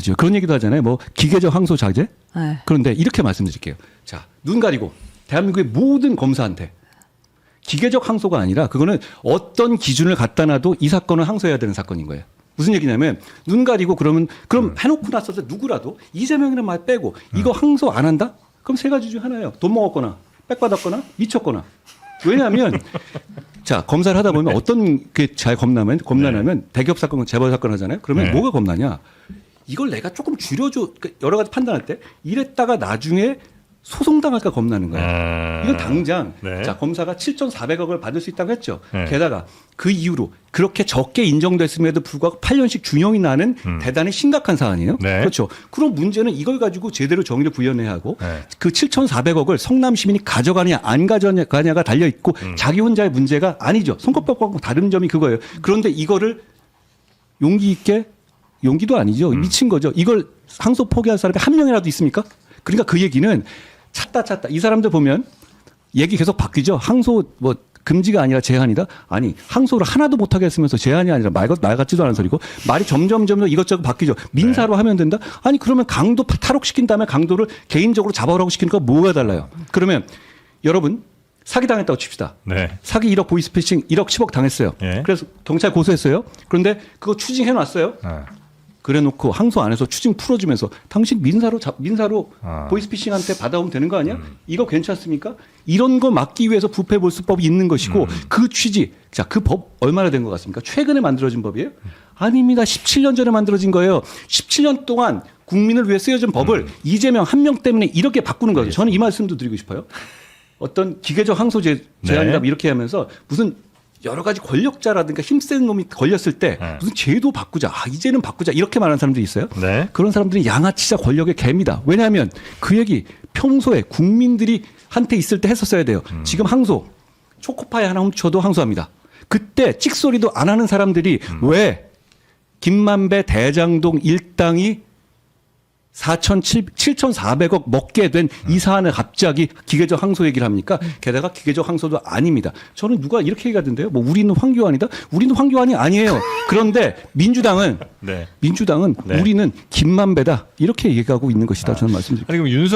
그렇죠. 그런 얘기도 하잖아요. 뭐 기계적 항소 자제. 네. 그런데 이렇게 말씀드릴게요. 자, 눈 가리고 대한민국의 모든 검사한테 기계적 항소가 아니라 그거는 어떤 기준을 갖다 놔도 이 사건은 항소해야 되는 사건인 거예요. 무슨 얘기냐면 눈 가리고 그러면 그럼 해놓고 났어서 누구라도 이재명이라는 말 빼고 이거 항소 안 한다? 그럼 세 가지 중 하나예요. 돈 먹었거나 백 받았거나 미쳤거나. 왜냐하면 자 검사를 하다 보면 어떤 게 잘 겁나면 겁나냐면 대기업 사건 재벌 사건 하잖아요. 그러면 네. 뭐가 겁나냐? 이걸 내가 조금 줄여줘 그러니까 여러 가지 판단할 때 이랬다가 나중에 소송당할까 겁나는 거예요. 아. 이건 당장 네. 자 검사가 7,400억을 받을 수 있다고 했죠. 네. 게다가 그 이후로 그렇게 적게 인정됐음에도 불구하고 8년씩 중형이 나는 대단히 심각한 사안이에요. 음. 네. 그렇죠. 그럼 문제는 이걸 가지고 제대로 정의를 부여내야 하고 네. 그 7,400억을 성남 시민이 가져가냐 안 가져가냐가 달려 있고 음. 자기 혼자의 문제가 아니죠. 선거법과 다른 점이 그거예요. 그런데 이거를 용기 있게 용기도 아니죠. 음. 미친 거죠. 이걸 항소 포기할 사람이 한 명이라도 있습니까? 그러니까 그 얘기는 찾다 찾다 이 사람들 보면 얘기 계속 바뀌죠. 항소 뭐 금지가 아니라 제한이다. 아니 항소를 하나도 못하게 했으면서 제한이 아니라 말, 같- 말 같지도 않은 소리고 말이 점점 점점 이것저것 바뀌죠. 민사로 하면 된다. 아니 그러면 강도 탈옥시킨 다음에 강도를 개인적으로 잡아오라고 시키는 거 뭐가 달라요? 그러면 여러분 사기 당했다고 칩시다. 네. 사기 1억 보이스피싱 1억 10억 당했어요. 예. 그래서 경찰 고소했어요. 그런데 그거 추징해 놨어요. 아. 그래 놓고 항소 안 해서 추징 풀어주면서 당신 민사로 잡, 민사로 아. 보이스피싱한테 받아오면 되는 거 아니야? 이거 괜찮습니까? 이런 거 막기 위해서 부패볼수법이 있는 것이고 그 취지 자 그 법 얼마나 된 것 같습니까? 최근에 만들어진 법이에요? 아닙니다. 17년 전에 만들어진 거예요. 17년 동안 국민을 위해 쓰여진 법을 이재명 한 명 때문에 이렇게 바꾸는 거죠. 저는 이 말씀도 드리고 싶어요. 어떤 기계적 항소 제, 제한이다 네. 이렇게 하면서 무슨 여러 가지 권력자라든가 힘센 놈이 걸렸을 때 네. 무슨 제도 바꾸자, 아, 이제는 바꾸자 이렇게 말하는 사람들이 있어요. 네. 그런 사람들이 양아치자 권력의 개입니다. 왜냐하면 그 얘기 평소에 국민들이 한테 있을 때 했었어야 돼요. 음. 지금 항소 초코파이 하나 훔쳐도 항소합니다. 그때 찍소리도 안 하는 사람들이 음. 왜 김만배 대장동 일당이 4,700억 먹게 된 이 사안을 갑자기 기계적 항소 얘기를 합니까? 게다가 기계적 항소도 아닙니다. 저는 누가 이렇게 얘기하던데요. 뭐 우리는 황교안이다? 우리는 황교안이 아니에요. 그런데 민주당은 네. 민주당은 네. 우리는 김만배다 이렇게 얘기하고 있는 것이다 저는 말씀드립니다. 아니 그럼 윤석